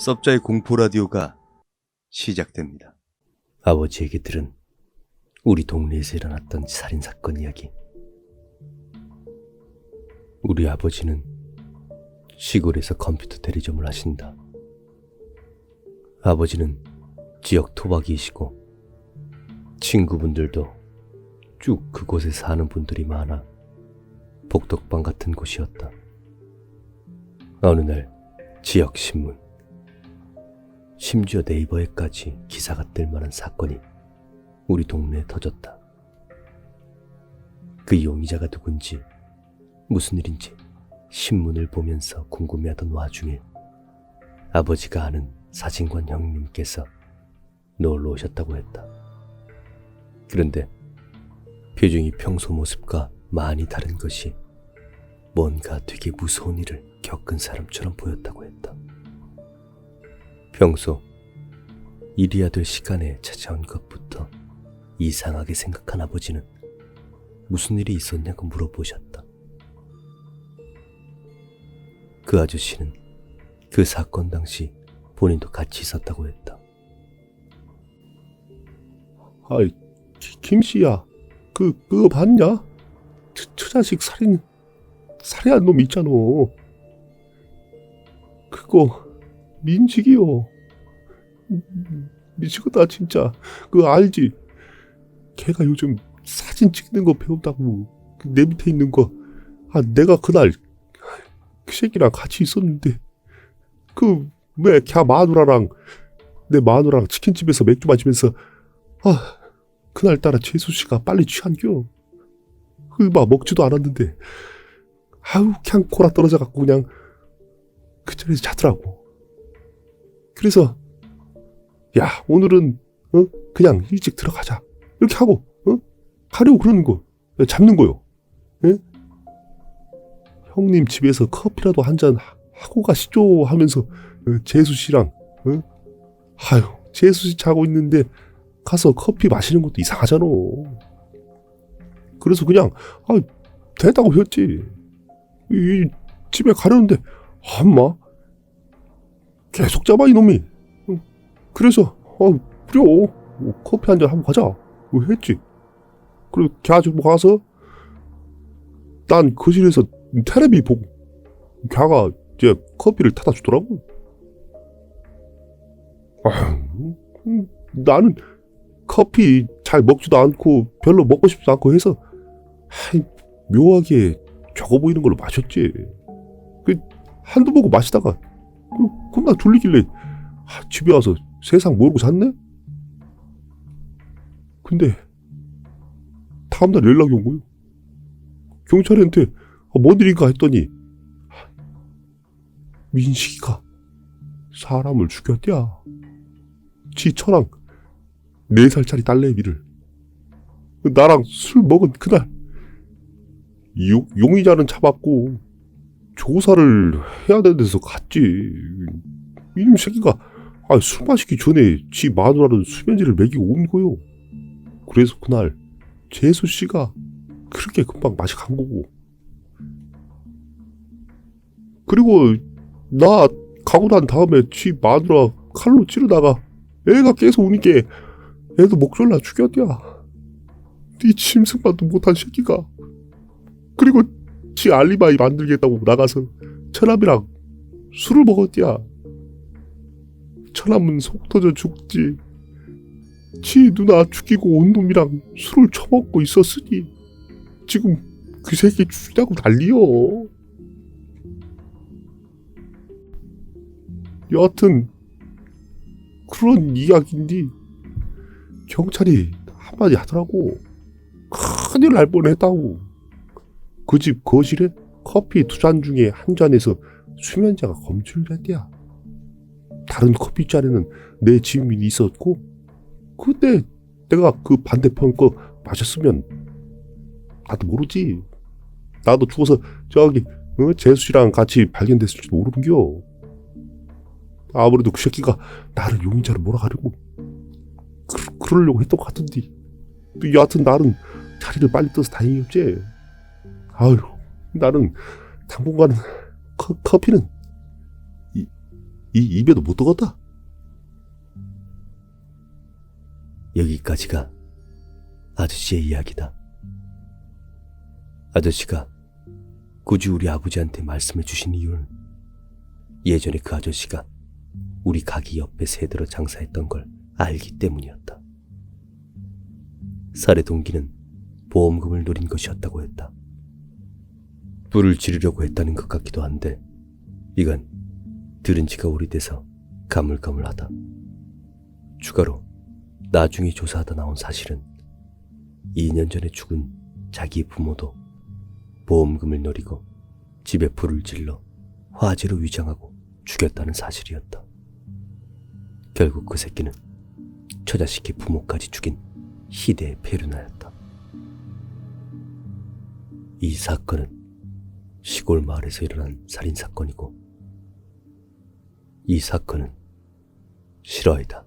섭자의 공포 라디오가 시작됩니다. 아버지 에게 들은 우리 동네에서 일어났던 살인 사건 이야기. 우리 아버지는 시골에서 컴퓨터 대리점을 하신다. 아버지는 지역 토박이이시고 친구분들도 쭉 그곳에 사는 분들이 많아 복덕방 같은 곳이었다. 어느 날 지역 신문 심지어 네이버에까지 기사가 뜰 만한 사건이 우리 동네에 터졌다. 그 용의자가 누군지 무슨 일인지 신문을 보면서 궁금해하던 와중에 아버지가 아는 사진관 형님께서 놀러 오셨다고 했다. 그런데 표정이 평소 모습과 많이 다른 것이 뭔가 되게 무서운 일을 겪은 사람처럼 보였다고 했다. 평소 일이야 될 시간에 찾아온 것부터 이상하게 생각한 아버지는 무슨 일이 있었냐고 물어보셨다. 그 아저씨는 그 사건 당시 본인도 같이 있었다고 했다. 아이, 기- 김씨야. 그, 그거 봤냐? 저, 저 자식 살인, 살해한 놈 있잖아. 그거, 민식이요. 음, 미치겠다, 진짜. 그거 알지? 걔가 요즘 사진 찍는 거 배운다고. 그내 밑에 있는 거. 아, 내가 그날, 그 새끼랑 같이 있었는데. 그, 왜, 걔 마누라랑, 내 마누라랑 치킨집에서 맥주 마시면서, 아, 그날따라 재수 씨가 빨리 취한겨. 흑마 먹지도 않았는데, 아우, 그냥 코라 떨어져 갖고 그냥 그 자리에서 자더라고. 그래서, 야, 오늘은, 어, 그냥 일찍 들어가자. 이렇게 하고, 어? 가려고 그러는 거. 야, 잡는 거요. 예? 형님 집에서 커피라도 한 잔 하고 가시죠 하면서, 어, 재수 씨랑, 어? 아유, 재수 씨 자고 있는데, 가서 커피 마시는 것도 이상하잖아. 그래서 그냥 아 됐다고 했지. 이 집에 가려는데 엄마 계속 잡아 이놈이. 응. 그래서 어 그래 뭐 커피 한 잔 하고 가자. 뭐 했지. 그리고 걔 아줌마 가서 난 거실에서 테레비 보고 걔가 이제 커피를 타다 주더라고. 아, 음, 나는 커피 잘 먹지도 않고 별로 먹고 싶지도 않고 해서 하이, 묘하게 적어 보이는 걸로 마셨지. 그 한두 모금 마시다가 그 겁나 졸리길래 아, 집에 와서 세상 모르고 잤네. 근데 다음날 연락이 온 거요. 경찰한테 아, 뭔 일인가 했더니 아, 민식이가 사람을 죽였대야. 지 처랑 네 살짜리 딸내미를 나랑 술 먹은 그날 용, 용의자는 잡았고 조사를 해야 되는 데서 갔지 이놈 새끼가 아, 술 마시기 전에 지 마누라는 수면제를 먹이고 온 거요 그래서 그날 재수 씨가 그렇게 금방 맛이 간 거고 그리고 나 가고 난 다음에 지 마누라 칼로 찌르다가 애가 계속 우니까 애도 목졸라 죽였냐. 네 짐승만도 못한 새끼가. 그리고 지 알리바이 만들겠다고 나가서 처남이랑 술을 먹었냐. 처남은 속 터져 죽지. 지 누나 죽이고 온 놈이랑 술을 처먹고 있었으니 지금 그 새끼 죽이라고 난리여. 여하튼 그런 이야기인데 경찰이 한마디 하더라고. 큰일 날 뻔했다고. 그 집 거실에 커피 두 잔 중에 한 잔에서 수면제가 검출됐대야. 다른 커피 잔에는 내 지인이 있었고, 그때 내가 그 반대편 거 마셨으면 나도 모르지. 나도 죽어서 저기 어? 재수 씨랑 같이 발견됐을지도 모르는겨. 아무래도 그 새끼가 나를 용의자로 몰아가려고 그, 그러려고 했던 것 같은데 또 여하튼 나는 자리를 빨리 떠서 다행이었지 아유 나는 당분간은 커, 커피는 이, 이 입에도 못 들어갔다. 여기까지가 아저씨의 이야기다. 아저씨가 굳이 우리 아버지한테 말씀해 주신 이유는 예전에 그 아저씨가 우리 가게 옆에 새들어 장사했던 걸 알기 때문이었다. 살해 동기는 보험금을 노린 것이었다고 했다. 불을 지르려고 했다는 것 같기도 한데 이건 들은 지가 오래돼서 가물가물하다. 추가로 나중에 조사하다 나온 사실은 2년 전에 죽은 자기 부모도 보험금을 노리고 집에 불을 질러 화재로 위장하고 죽였다는 사실이었다. 결국 그 새끼는 처자식의 부모까지 죽인 희대의 페르나였다. 이 사건은 시골 마을에서 일어난 살인 사건이고 이 사건은 실화이다.